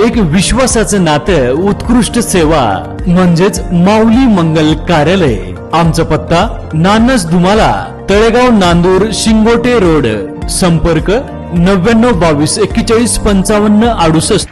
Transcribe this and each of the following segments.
एक विश्वासाचं नातं उत्कृष्ट सेवा म्हणजेच माऊली मंगल कार्यालय. आमचा पत्ता नानस दुमाला तळेगाव नांदूर शिंगोटे रोड. संपर्क नव्याण्णव बावीस एक्केचाळीस पंचावन्न अडुसष्ट.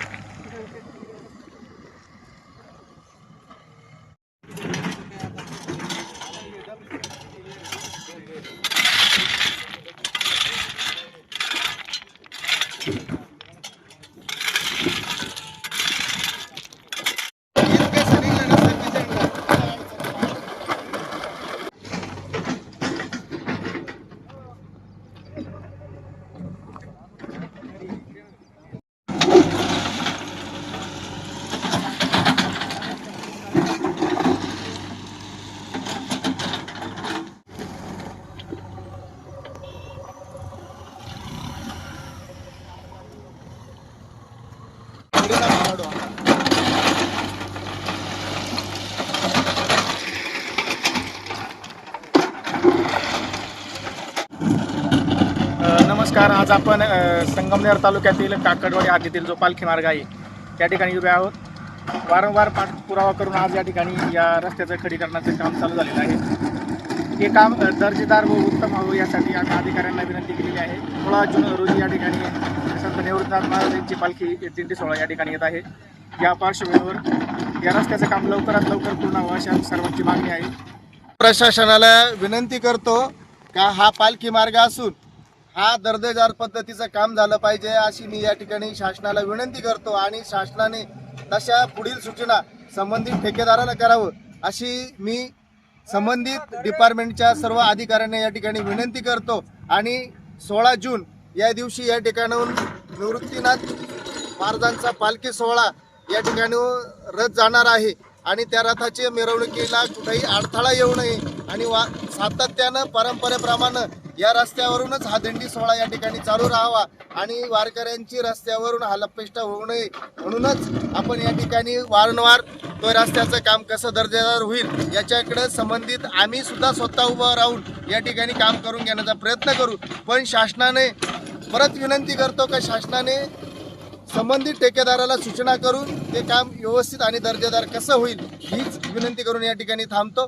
नमस्कार आज आपण संगमनेर तालुक्यातील काकडवाडी आदीतील जो पालखी मार्ग आहे त्या ठिकाणी उभे आहोत. वारंवार पाठपुरावा करून आज या ठिकाणी या रस्त्याचं खडीकरणाचं काम चालू झालेलं आहे. हे काम दर्जेदार व उत्तम व्हावं यासाठी आम्ही अधिकाऱ्यांना विनंती केलेली आहे. सोळा जून रोजी या ठिकाणी संत निवृत्तनाथ महाराज यांची पालखी दिंडी सोहळा या ठिकाणी येत आहे. या पार्श्वभूमीवर या रस्त्याचं काम लवकरात लवकर पूर्ण व्हावं अशा सर्वांची मागणी आहे. प्रशासनाला विनंती करतो का हा पालखी मार्ग असून हा दर्जेदार पद्धतीचं काम झालं पाहिजे अशी मी या ठिकाणी शासनाला विनंती करतो आणि शासनाने तशा पुढील सूचना संबंधित ठेकेदाराला करावं अशी मी संबंधित डिपार्टमेंटच्या सर्व अधिकाऱ्यांना या ठिकाणी विनंती करतो. आणि सोळा जून या दिवशी या ठिकाणाहून निवृत्तीनाथ महाराजांचा पालखी सोहळा या ठिकाणी रथ जाणार आहे आणि त्या रथाच्या मिरवणुकीला कुठेही अडथळा येऊ नये आणि वा सातत्यानं परंपरेप्रमाणे या रस्त्यावरूनच हा दिंडी सोहळा या ठिकाणी चालू राहावा आणि वारकऱ्यांची रस्त्यावरून हलपेष्टा होऊ नये म्हणूनच आपण या ठिकाणी वारंवार तो रस्त्याचं काम कसं दर्जेदार होईल याच्याकडे संबंधित आम्ही सुद्धा स्वतः उभं राहून या ठिकाणी काम करून घेण्याचा प्रयत्न करू. पण शासनाने परत विनंती करतो का शासनाने संबंधित ठेकेदाराला सूचना करून ते काम व्यवस्थित आणि दर्जेदार कसं होईल हीच विनंती करून या ठिकाणी थांबतो.